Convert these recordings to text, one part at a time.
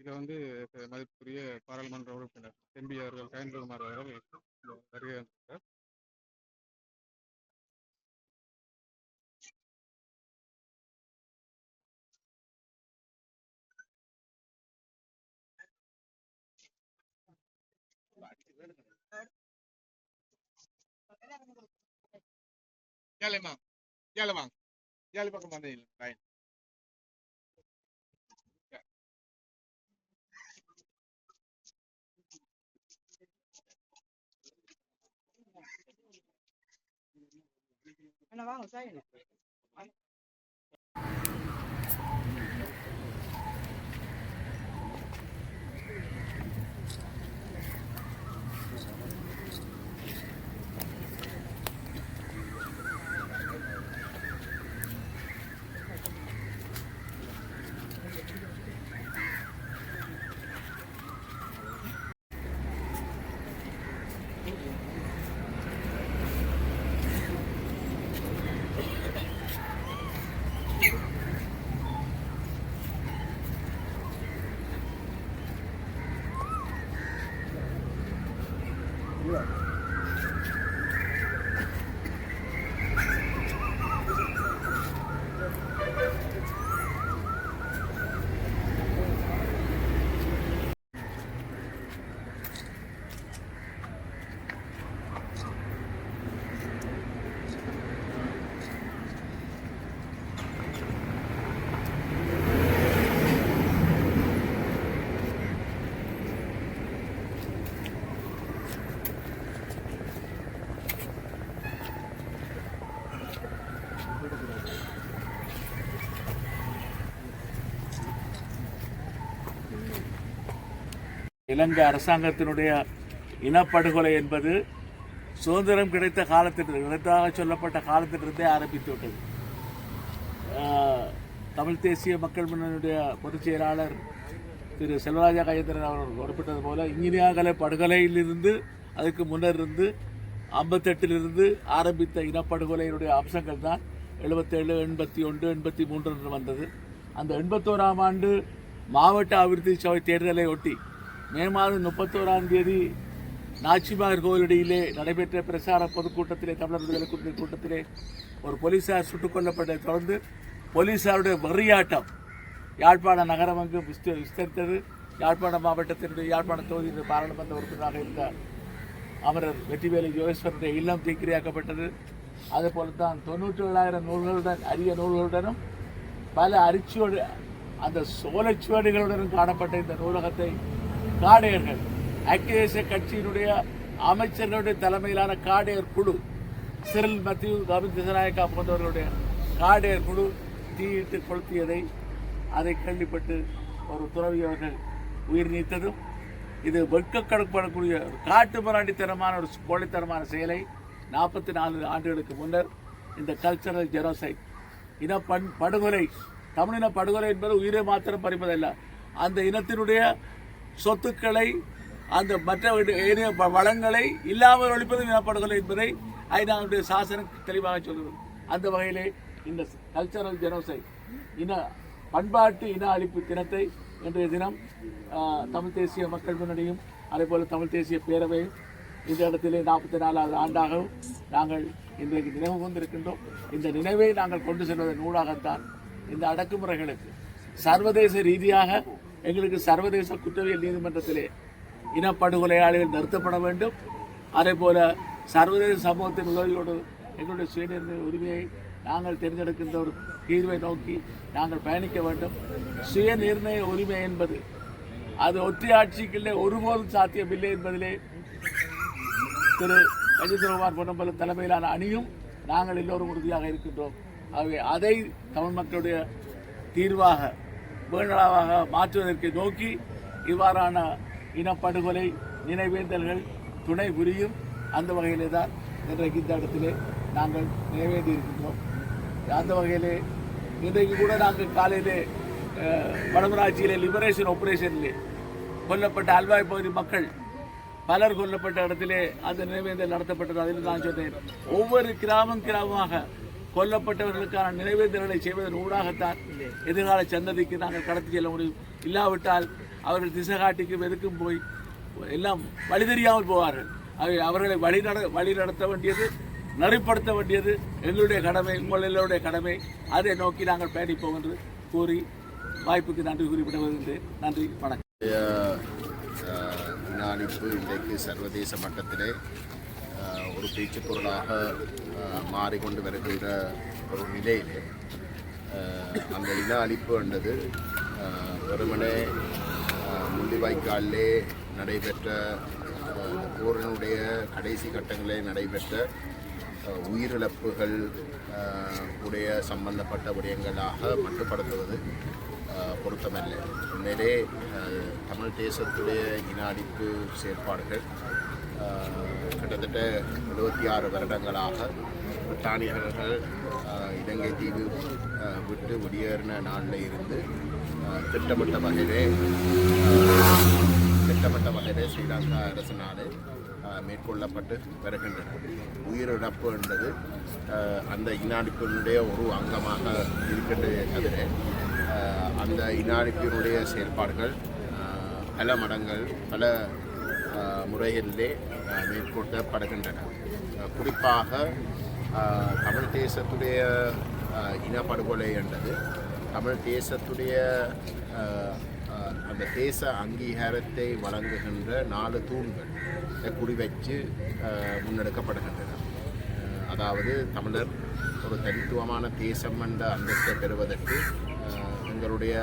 இதை வந்து மதிப்புக்குரிய பாராளுமன்ற உறுப்பினர் எம்பி அவர்கள் கயன்பெருமார் அவர்கள் இந்த வருகை வந்திருக்கார் ஏழைமா ஏழைமா ஏழை பக்கம் வந்தீங்க 那忘了事儿呢 Right. இலங்கை அரசாங்கத்தினுடைய இனப்படுகொலை என்பது சுதந்திரம் கிடைத்த காலத்திற்கு கிடைத்ததாக சொல்லப்பட்ட காலத்திலிருந்தே ஆரம்பித்து விட்டது. தமிழ் தேசிய மக்கள் முன்னணியுடைய பொதுச் செயலாளர் திரு செல்வராஜா கஜேந்திரன் அவர்கள் குறிப்பிட்டது போல இங்கினியாகலை படுகொலையிலிருந்து அதுக்கு முன்னர் இருந்து ஐம்பத்தெட்டிலிருந்து ஆரம்பித்த இனப்படுகொலையினுடைய அம்சங்கள் தான் எழுபத்தேழு எண்பத்தி ஒன்று எண்பத்தி மூன்று என்று வந்தது. அந்த எண்பத்தோராம் ஆண்டு மாவட்ட அபிவிருத்தி சபை தேர்தலை ஒட்டி மே மாதம் முப்பத்தோராம் தேதி நாச்சிமார் கோவிலடியிலே நடைபெற்ற பிரசார பொதுக்கூட்டத்திலே தமிழர் விடுதலை கூட்டணி கூட்டத்திலே ஒரு போலீசார் சுட்டுக் கொல்லப்பட்டதை தொடர்ந்து போலீசாருடைய வெறியாட்டம் யாழ்ப்பாண நகரம் அங்கு விஸ்த விஸ்தரித்தது. யாழ்ப்பாண மாவட்டத்தினுடைய யாழ்ப்பாண தொகுதியினுடைய பாராளுமன்ற உறுப்பினராக இருந்த அமரர் வெற்றிவேலு யோகேஸ்வரனுடைய இல்லம் தீக்கிரையாக்கப்பட்டது. அதே போல தான் தொண்ணூற்றி ஏழாயிரம் நூல்களுடன் அரிய நூல்களுடனும் பல அரிச்சுவடு அந்த சோலைச்சுவடுகளுடனும் காணப்பட்ட இந்த நூலகத்தை காடையர்கள் ஐக்கிய தேசிய கட்சியினுடைய அமைச்சர்களுடைய தலைமையிலான காடையர் குழு சிறில் மத்திய கவின் திசநாயக்கா போன்றவர்களுடைய காடையர் குழு தீயிட்டு கொளுத்தியதை அதை கேள்விப்பட்டு ஒரு துறவி அவர்கள் உயிர் நீத்ததும் இது வெட்கக்கடப்படக்கூடிய ஒரு காட்டு மிராண்டித்தனமான ஒரு கோழைத்தனமான செயலை நாற்பத்தி நாலு ஆண்டுகளுக்கு முன்னர் இந்த கல்ச்சரல் ஜெனோசைட் இன பண் படுகொலை தமிழின படுகொலை என்பது உயிரை மாத்திரம் பறிப்பதல்ல அந்த இனத்தினுடைய சொத்துக்களை அந்த மற்ற வளங்களை இல்லாமல் ஒழிப்பது இனப்படுகொலை என்பதை ஐநாவுடைய சாசனம் தெளிவாக சொல்கிறது. அந்த வகையிலே இந்த கல்ச்சரல் ஜெனோசை இன பண்பாட்டு இன அழிப்பு தினத்தை இன்றைய தினம் தமிழ் தேசிய மக்கள் முன்னணியும் அதேபோல் தமிழ் தேசிய பேரவையும் இந்த இடத்திலே நாற்பத்தி நாலாவது ஆண்டாகவும் நாங்கள் இன்றைக்கு நினைவு கொண்டிருக்கின்றோம் இந்த நினைவை நாங்கள் கொண்டு செல்வதன் ஊடாகத்தான் இந்த அடக்குமுறைகளுக்கு சர்வதேச ரீதியாக எங்களுக்கு சர்வதேச குற்றவியல் நீதிமன்றத்திலே இனப்படுகொலையாளிகள் நிறுத்தப்பட வேண்டும். அதே போல சர்வதேச சமூகத்தின் உதவியோடு எங்களுடைய சுயநிர்ணய உரிமையை நாங்கள் தேர்ந்தெடுக்கின்ற ஒரு தீர்வை நோக்கி நாங்கள் பயணிக்க வேண்டும். சுயநிர்ணய உரிமை என்பது அது ஒற்றையாட்சிக்குள்ளே ஒருபோதும் சாத்தியமில்லை என்பதிலே திரு கஜேந்திரகுமார் பொன்னம்பல தலைமையிலான அணியும் நாங்கள் எல்லோரும் உறுதியாக இருக்கின்றோம். ஆகவே அதை தமிழ் மக்களுடைய தீர்வாக வேண்டலாவாக மாற்றுவதற்கு நோக்கி இவ்வாறான இனப்படுகொலை நினைவேந்தல்கள் துணை புரியும். அந்த வகையிலே தான் இன்றைக்கு இந்த இடத்திலே நாங்கள் நினைவேந்தி இருக்கின்றோம். அந்த வகையிலே இன்றைக்கு கூட நாங்கள் காலையிலே வடமராட்சியிலே லிபரேஷன் ஆப்ரேஷனிலே கொல்லப்பட்ட அல்வாய் பகுதி மக்கள் பலர் கொல்லப்பட்ட இடத்திலே அந்த நினைவேந்தல் நடத்தப்பட்டது. அதில் நான் சொன்னேன் ஒவ்வொரு கிராமம் கிராமமாக கொல்லப்பட்டவர்களுக்கான நினைவேந்தல்களை செய்வதன் ஊடாகத்தான் எதிர்கால சந்ததிக்கு நாங்கள் கடத்தி செல்ல முடியும். இல்லாவிட்டால் அவர்கள் திசை காட்டிக்கும் எதுக்கும் போய் எல்லாம் வழி தெரியாமல் போவார்கள். ஆகவே அவர்களை வழி நட வழி நடத்த வேண்டியது நெறிப்படுத்த வேண்டியது எங்களுடைய கடமை உங்கள் எல்லோருடைய கடமை. அதை நோக்கி நாங்கள் பயணிப்போம் என்று கூறி வாய்ப்புக்கு நன்றி குறிப்பிட வருகின்றேன் நன்றி வணக்கம். இனஅழிப்பு இன்றைக்கு சர்வதேச மட்டத்திலே ஒரு பேச்சுப் பொருளாக மாறிக்கொண்டு வருகின்ற ஒரு நிலையிலே அந்த இன அழிப்பு என்றது வெறுமனே முள்ளிவாய்க்காலிலே நடைபெற்ற போரினுடைய கடைசி கட்டங்களில் நடைபெற்ற உயிரிழப்புகள் உடைய சம்பந்தப்பட்ட விடயங்களாக மட்டுப்படுத்துவது பொருத்தமல்ல. உண்மையிலே தமிழ் தேசத்துடைய இன அழிப்பு செயற்பாடுகள் கிட்டத்தட்ட எழுபத்தி ஆறு வருடங்களாக பிரித்தானியர்கள் இலங்கை தீவு விட்டு வெளியேறின நாளில் இருந்து திட்டமிட்ட வகையிலே திட்டமிட்ட வகையிலே ஸ்ரீலங்கா அரசினாலே மேற்கொள்ளப்பட்டு வருகின்றன. உயிரிழப்பு என்பது அந்த இனாடிப்பினுடைய ஒரு அங்கமாக இருக்கின்றதே தவிர அந்த இனாடிப்பினுடைய செயல்பாடுகள் பல மடங்கள் பல முறைகளிலே மேற்கொள்ளப்படுகின்றன. குறிப்பாக தமிழ் தேசத்துடைய இனப்படுகொலை என்றது. தமிழ் தேசத்துடைய அந்த தேச அங்கீகாரத்தை வழங்குகின்ற நாலு தூண்கள் குறிவைச்சு முன்னெடுக்கப்படுகின்றன. அதாவது தமிழர் ஒரு தனித்துவமான தேசம் என்ற அந்தஸ்தை பெறுவதற்கு எங்களுடைய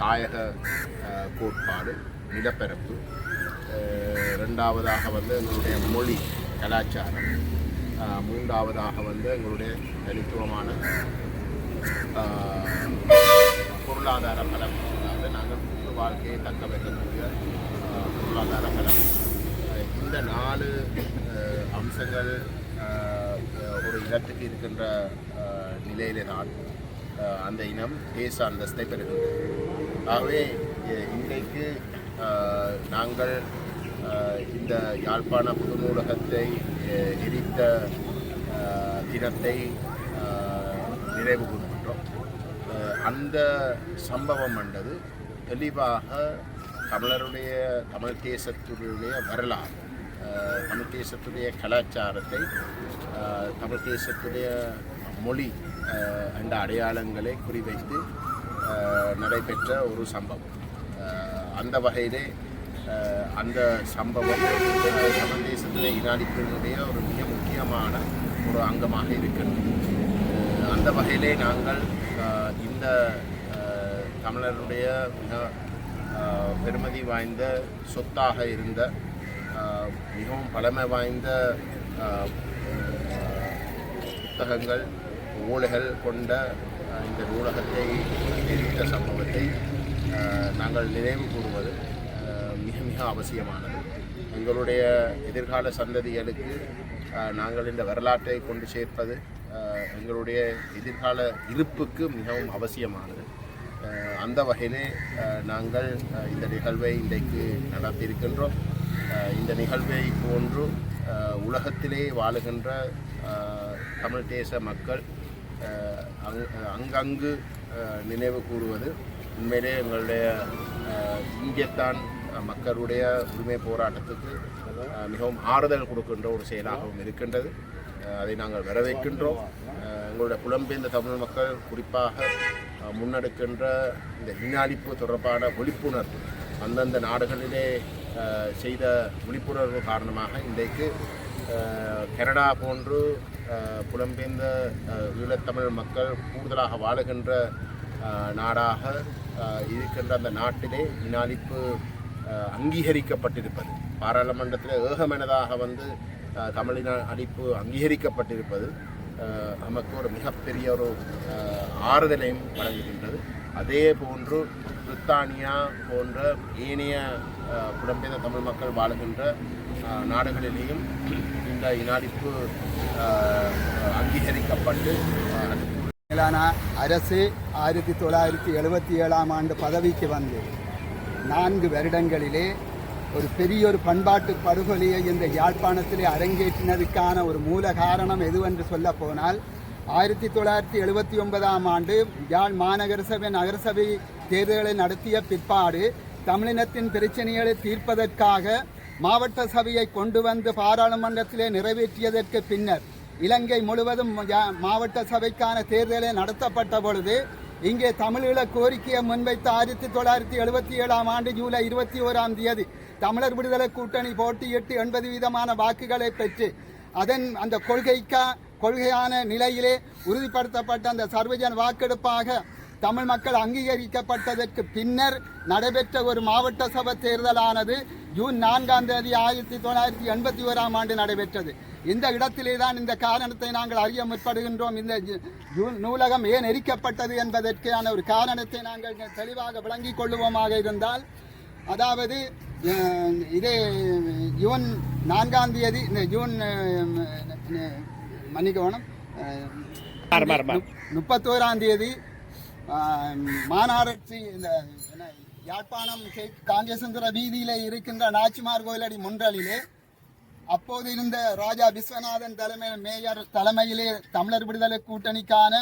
தாயக கோட்பாடு நிலப்பரப்பு ரெண்டாவதாக வந்து எங்களுடைய மொழி கலாச்சாரம் மூன்றாவதாக வந்து எங்களுடைய தனித்துவமான பொருளாதார பலம். அதாவது நாங்கள் கூட்டு வாழ்க்கையை தக்க வைக்கக்கூடிய பொருளாதார பலம். இந்த நாலு அம்சங்கள் ஒரு இனத்துக்கு இருக்கின்ற நிலையிலே தான் அந்த இனம் தேச அந்தஸ்தை பெறுகின்றது ஆகவே இன்றைக்கு நாங்கள் இந்த யாழ்ப்பாண புது நூலகத்தை எரித்த தினத்தை ஆஹ், நினைவு கூறுகின்றோம் அந்த சம்பவம் என்றது தெளிவாக தமிழருடைய தமிழ் தேசத்துடைய வரலாறு தமிழ் தேசத்துடைய கலாச்சாரத்தை தமிழ் தேசத்துடைய மொழி என்ற அடையாளங்களை குறிவைத்து நடைபெற்ற ஒரு சம்பவம். அந்த வகையிலே அந்த சம்பவம் சமதேசத்தில் இனாதிப்பினுடைய இனாடிப்பினுடைய ஒரு மிக முக்கியமான ஒரு அங்கமாக இருக்கின்றது அந்த வகையிலே நாங்கள் இந்த தமிழருடைய மிக பெருமதி வாய்ந்த சொத்தாக இருந்த மிகவும் பழமை வாய்ந்த புத்தகங்கள் ஓலைகள் கொண்ட இந்த நூலகத்தை எரித்த சம்பவத்தை நாங்கள் நினைவு கூறுவது. மிக அவசியமானது. எங்களுடைய எதிர்கால சந்ததிகளுக்கு நாங்கள் இந்த வரலாற்றை கொண்டு சேர்ப்பது எங்களுடைய எதிர்கால இருப்புக்கு மிகவும் அவசியமானது. அந்த வகையிலே நாங்கள் இந்த நிகழ்வை இன்றைக்கு நடத்தியிருக்கின்றோம். இந்த நிகழ்வை போன்று உலகத்திலே வாழுகின்ற தமிழ் தேச மக்கள் அங் அங்கங்கு நினைவு கூறுவது உண்மையிலே எங்களுடைய இங்கேத்தான் மக்களுடைய உரிமை போராட்டத்துக்கு மிகவும் ஆறுதல் கொடுக்கின்ற ஒரு செயலாகவும் இருக்கின்றது. அதை நாங்கள் வரவேற்கின்றோம். எங்களுடைய புலம்பெயர்ந்த தமிழ் மக்கள் குறிப்பாக முன்னெடுக்கின்ற இந்த இனஅழிப்பு தொடர்பான விழிப்புணர்வு அந்தந்த நாடுகளிலே செய்த விழிப்புணர்வு காரணமாக இன்றைக்கு கனடா போன்று புலம்பெயர்ந்த ஈழத்தமிழ் மக்கள் கூடுதலாக வாழுகின்ற நாடாக இருக்கின்ற அந்த நாட்டிலே இனஅழிப்பு அங்கீகரிக்கப்பட்டிருப்பது. பாராளுமன்றத்தில் ஏகமனதாக வந்து தமிழின அழிப்பு அங்கீகரிக்கப்பட்டிருப்பது நமக்கு ஒரு மிகப்பெரிய ஒரு ஆறுதலையும் வழங்குகின்றது. அதே போன்று பிரித்தானியா போன்ற ஏனைய புலம்பெயர்ந்த தமிழ் மக்கள் வாழுகின்ற நாடுகளிலேயும் இந்த இனஅழிப்பு அங்கீகரிக்கப்பட்டு மேலான அரசு ஆயிரத்தி தொள்ளாயிரத்தி எழுபத்தி ஏழாம் ஆண்டு பதவிக்கு வந்து நான்கு வருடங்களிலே ஒரு பெரிய ஒரு பண்பாட்டு படுகொலையை இந்த யாழ்ப்பாணத்திலே அரங்கேற்றினதுக்கான ஒரு மூல காரணம் எதுவென்று சொல்ல போனால் ஆயிரத்தி தொள்ளாயிரத்தி எழுபத்தி ஒன்பதாம் ஆண்டு யாழ் மாநகர சபை நகரசபை தேர்தல்களை நடத்திய பிற்பாடு தமிழினத்தின் பிரச்சனைகளை தீர்ப்பதற்காக மாவட்ட சபையை கொண்டு வந்து பாராளுமன்றத்திலே நிறைவேற்றியதற்கு பின்னர் இலங்கை முழுவதும் யா- மாவட்ட சபைக்கான தேர்தலை நடத்தப்பட்ட பொழுது இங்கே தமிழீழ கோரிக்கையை முன்வைத்த ஆயிரத்தி தொள்ளாயிரத்தி எழுபத்தி ஏழாம் ஆண்டு ஜூலை இருபத்தி ஓராம் தேதி தமிழர் விடுதலை கூட்டணி போட்டியிட்டு எண்பது வீதமான வாக்குகளை பெற்று அதன் அந்த கொள்கைக்கா கொள்கையான நிலையிலே உறுதிப்படுத்தப்பட்ட அந்த சர்வஜன வாக்கெடுப்பாக தமிழ் மக்கள் அங்கீகரிக்கப்பட்டதற்கு பின்னர் நடைபெற்ற ஒரு மாவட்ட சபை தேர்தலானது ஜூன் நான்காம் தேதி ஆயிரத்தி தொள்ளாயிரத்தி எண்பத்தி ஓராம் ஆண்டு நடைபெற்றது. இந்த இடத்திலே தான் இந்த காரணத்தை நாங்கள் அறிய முற்படுகின்றோம். இந்த ஜூன் நூலகம் ஏன் எரிக்கப்பட்டது என்பதற்கான ஒரு காரணத்தை நாங்கள் தெளிவாக விளங்கிக் கொள்ளுவோமாக இருந்தால் அதாவது இதே ஜூன் நான்காம் தேதி இந்த ஜூன் மன்னிக்கவனம் முப்பத்தோராம் தேதி மாநகராட்சி இந்த யாழ்ப்பாணம் கே- காங்கேசந்திர வீதியிலே இருக்கின்ற நாச்சிமார் கோயிலடி முன்றலிலே அப்போது இருந்த ராஜா விஸ்வநாதன் தலைமை மேயர் தலைமையிலே தமிழர் விடுதலை கூட்டணிக்கான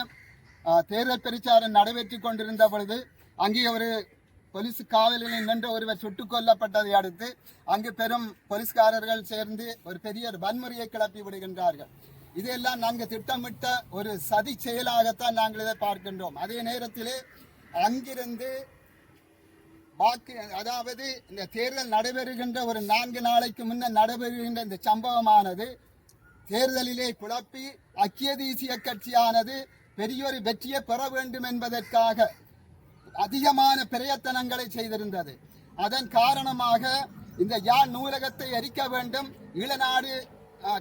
தேர்தல் பிரச்சாரம் நடைபெற்றுக் கொண்டிருந்த பொழுது அங்கே ஒரு போலீஸ் காவலில் நின்ற ஒருவர் சுட்டுக் கொல்லப்பட்டதை அடுத்து அங்கு பெரும் போலீஸ்காரர்கள் சேர்ந்து ஒரு பெரிய ஒரு வன்முறையை கிளப்பி விடுகின்றார்கள். இதெல்லாம் நாங்கள் திட்டமிட்ட ஒரு சதி செயலாகத்தான் நாங்கள் இதை பார்க்கின்றோம். அதே நேரத்திலே அங்கிருந்து வாக்கு அதாவது இந்த தேர்தல் நடைபெறுகின்ற ஒரு நான்கு நாளைக்கு முன்னர் நடைபெறுகின்ற இந்த சம்பவமானது தேர்தலிலே குழப்பி ஐக்கிய தேசிய கட்சியானது பெரியொரு வெற்றியை பெற வேண்டும் என்பதற்காக அதிகமான பிரயத்தனங்களை செய்திருந்தது. அதன் காரணமாக இந்த யாழ் நூலகத்தை எரிக்க வேண்டும் ஈழநாடு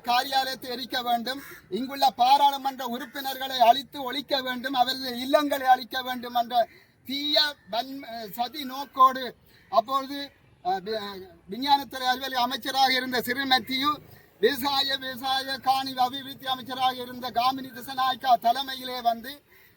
காரியாலயத்தை எரிக்க வேண்டும் இங்குள்ள பாராளுமன்ற உறுப்பினர்களை அழித்து ஒழிக்க வேண்டும் அவரது இல்லங்களை அழிக்க வேண்டும் என்ற தீய வன் சதி நோக்கோடு அப்பொழுது விஞ்ஞானத்துறை அறிவியல் அமைச்சராக இருந்த சிறுமத்தியு விவசாய விவசாய காணி அபிவிருத்தி அமைச்சராக இருந்த காமினி திசநாயக்கா தலைமையிலே வந்து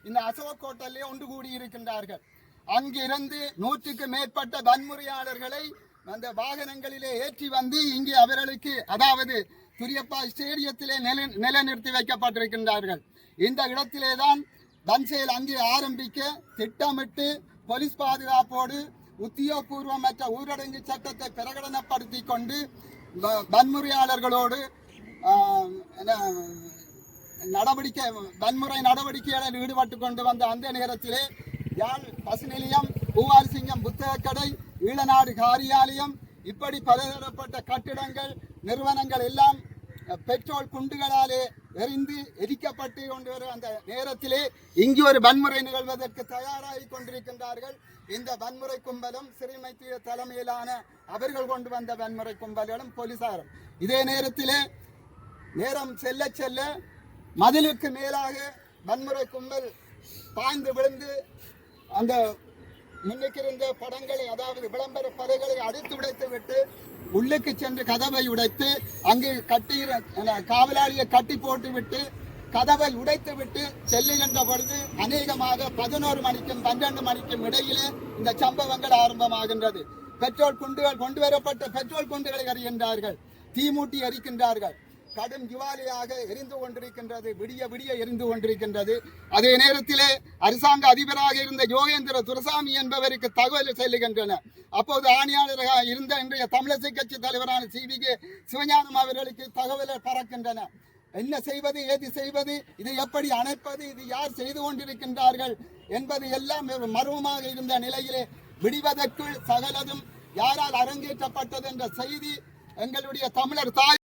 இந்த அசோக் கோட்டலே ஒன்று கூடி இருக்கின்றார்கள். அங்கிருந்து நூற்றுக்கு மேற்பட்ட வன்முறையாளர்களை அந்த வாகனங்களிலே ஏற்றி வந்து இங்கே அவர்களுக்கு அதாவது துரியப்பா ஸ்டேடியத்திலே நில நிலைநிறுத்தி வைக்கப்பட்டிருக்கின்றார்கள். இந்த இடத்திலே தான் வன்செயல் அங்கே ஆரம்பிக்க திட்டமிட்டு போலீஸ் பாதுகாப்போடு உத்தியோகபூர்வமற்ற ஊரடங்கு சட்டத்தை பிரகடனப்படுத்தி கொண்டு வ- வன்முறையாளர்களோடு என்ன, நடவடிக்கை வன்முறை நடவடிக்கைகளில் ஈடுபட்டு கொண்டு வந்த அந்த நேரத்திலே யாழ் பசு நிலையம் சிங்கம் புத்தகக்கடை ஈழநாடு காரியாலயம் இப்படி பலதரப்பட்ட கட்டிடங்கள் நிறுவனங்கள் எல்லாம் பெட்ரோல் குண்டுகளாலே எரிந்து எரிக்கப்பட்டு கொண்டு வரும் அந்த நேரத்திலே இங்கு ஒரு வன்முறை நிகழ்வதற்கு தயாராகி கொண்டிருக்கின்றார்கள். இந்த வன்முறை கும்பலும் சிறுமைத்திய தலைமையிலான அவர்கள் கொண்டு வந்த வன்முறை கும்பல்களும் போலீசாரும் இதே நேரத்திலே நேரம் செல்ல செல்ல மதிலுக்கு மேலாக வன்முறை கும்பல் பாய்ந்து விழுந்து அந்த முன்னுக்கு படங்களை அதாவது விளம்பர படைகளை அடித்து உடைத்து விட்டு உள்ளுக்கு சென்று கதவை உடைத்து அங்கு கட்டி காவலாளியை கட்டி போட்டு விட்டு கதவை உடைத்து விட்டு செல்லுகின்ற பொழுது அநேகமாக பதினோரு மணிக்கும் பன்னெண்டு மணிக்கும் இடையிலே இந்த சம்பவங்கள் ஆரம்பமாகின்றது. பெட்ரோல் குண்டுகள் கொண்டு வரப்பட்ட பெட்ரோல் குண்டுகளை அறிகின்றார்கள் தீமூட்டி எரிக்கின்றார்கள். கடும் ஜுவாலியாக எரிந்து கொண்டிருக்கின்றது விடிய விடிய எரிந்து கொண்டிருக்கின்றது. அதே நேரத்திலே அரசாங்க அதிபராக இருந்த யோகேந்திர துரசாமி என்பவருக்கு தகவல் செல்லுகின்றன. அப்போது ஆணையாளராக இருந்த இன்றைய தமிழிசை கட்சி தலைவரான சி வி கே சிவஞானம் அவர்களுக்கு தகவல்கள் பறக்கின்றன. என்ன செய்வது ஏது செய்வது இதை எப்படி அணைப்பது இது யார் செய்து கொண்டிருக்கின்றார்கள் என்பது எல்லாம் மர்மமாக இருந்த நிலையிலே விடிவதற்குள் சகலதும் யாரால் அரங்கேற்றப்பட்டது என்ற செய்தி எங்களுடைய தமிழர் தாய்